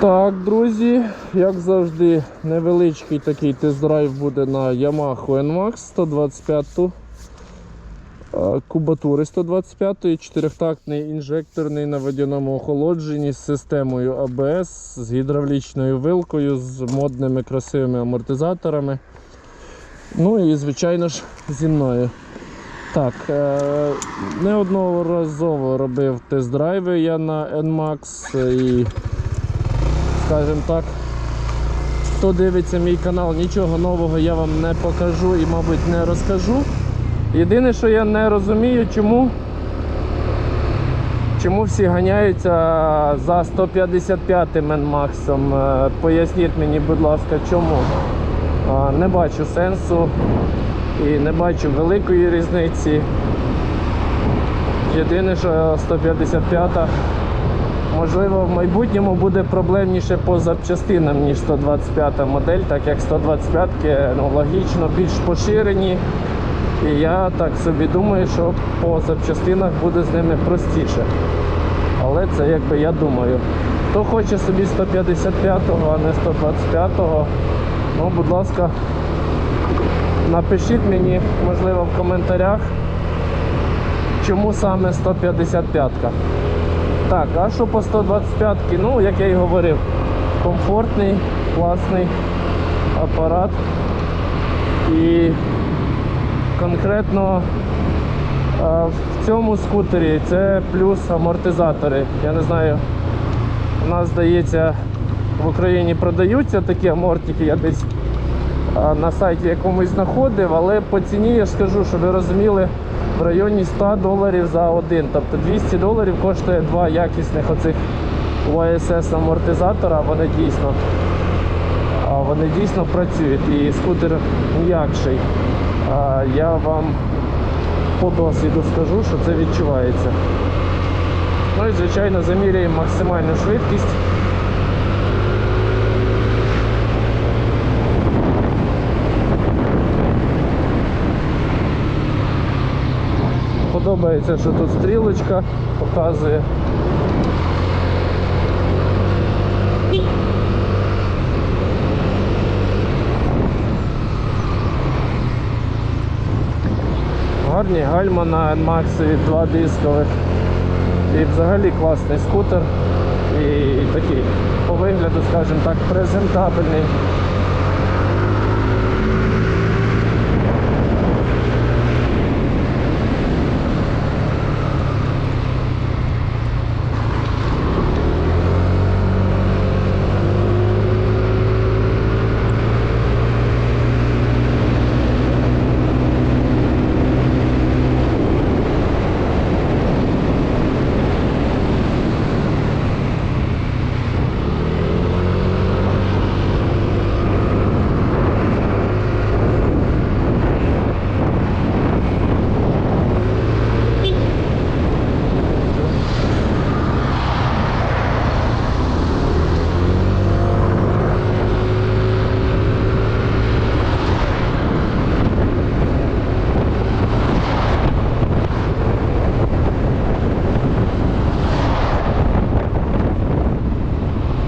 Так, друзі, як завжди, невеличкий такий тест-драйв буде на Yamaha NMAX 125 е, кубатури 125 чотирьохтактний інжекторний на водяному охолодженні з системою ABS, з гідравлічною вилкою, з модними красивими амортизаторами. Ну і, звичайно ж, зі мною. Так, е, неодноразово робив тест-драйви я на NMAX і скажімо так. Хто дивиться мій канал, нічого нового я вам не покажу і, мабуть, не розкажу. Єдине, що я не розумію, чому, чому всі ганяються за 155-м Nmax. Е, Поясніть мені, будь ласка, чому. Не бачу сенсу і не бачу великої різниці. Єдине, що 155 Можливо, в майбутньому буде проблемніше по запчастинам, ніж 125 модель, так як 125 ну, логічно більш поширені. І я так собі думаю, що по запчастинах буде з ними простіше. Але це якби я думаю. Хто хоче собі 155-го, а не 125-го, ну, будь ласка, напишіть мені, можливо, в коментарях, чому саме 155-ка. Так, а що по 125-ки? ну, як я і говорив, комфортний, класний апарат. І конкретно в цьому скутері це плюс амортизатори. Я не знаю, у нас здається в Україні продаються такі амортики, я десь на сайті якомусь знаходив, але по ціні я скажу, щоб ви розуміли, в районі 100 доларів за один. Тобто 200 доларів коштує два якісних оцих YSS амортизатора, вони дійсно, вони дійсно працюють і скутер м'якший. Я вам по досвіду скажу, що це відчувається. Ну і звичайно заміряємо максимальну швидкість. Подобається, що тут стрілочка показує. Гарні гальма на NMAX, два дискових. І взагалі класний скутер. І такий по вигляду, скажімо так, презентабельний.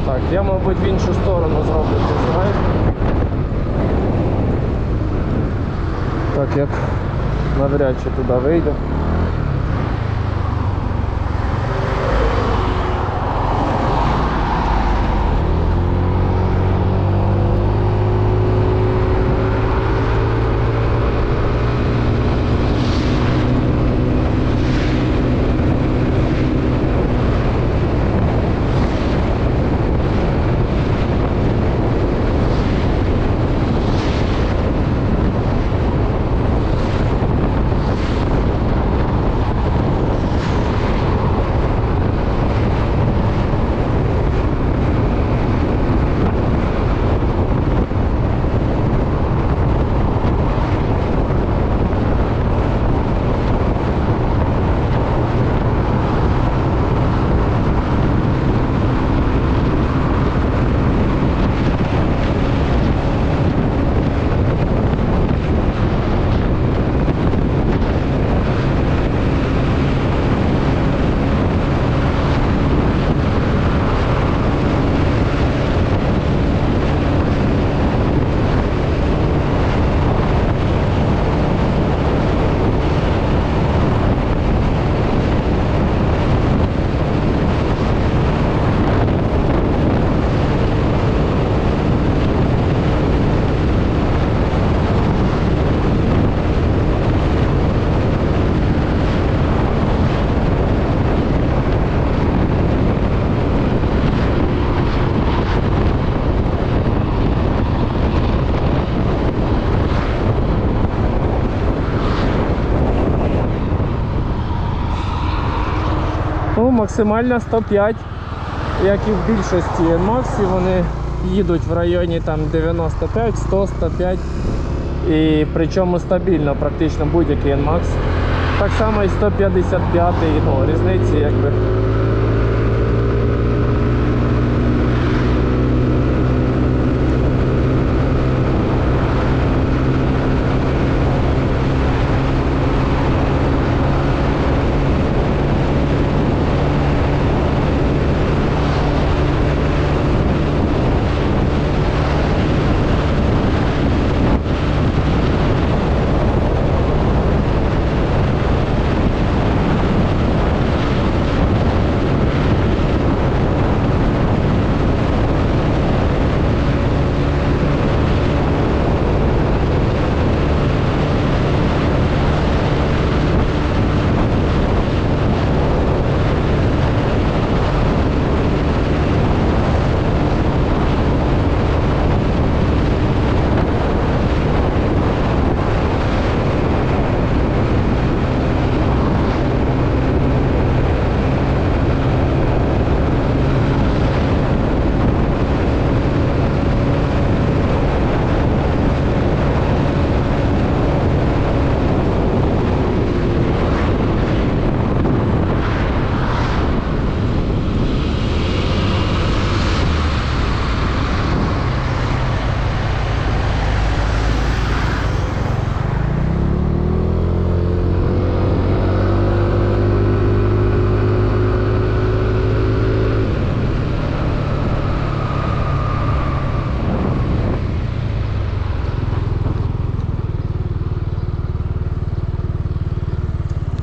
Так, я, мабуть, в іншу сторону зроблю тест-драйв. Так як навряд чи туди вийде. Максимально 105, як і в більшості Максі, вони їдуть в районі там 95, 100, 105. І причому стабільно, практично будь-який NMAX. Так само і 155, ну, різниці якби.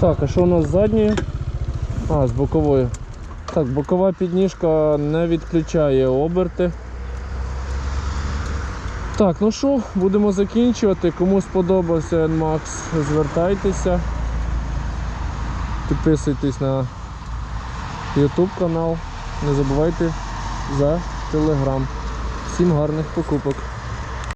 Так, а що у нас з задньої? А, з бокової. Так, бокова підніжка не відключає оберти. Так, ну що, будемо закінчувати. Кому сподобався NMAX, звертайтеся. Підписуйтесь на YouTube канал. Не забувайте за Telegram. Всім гарних покупок.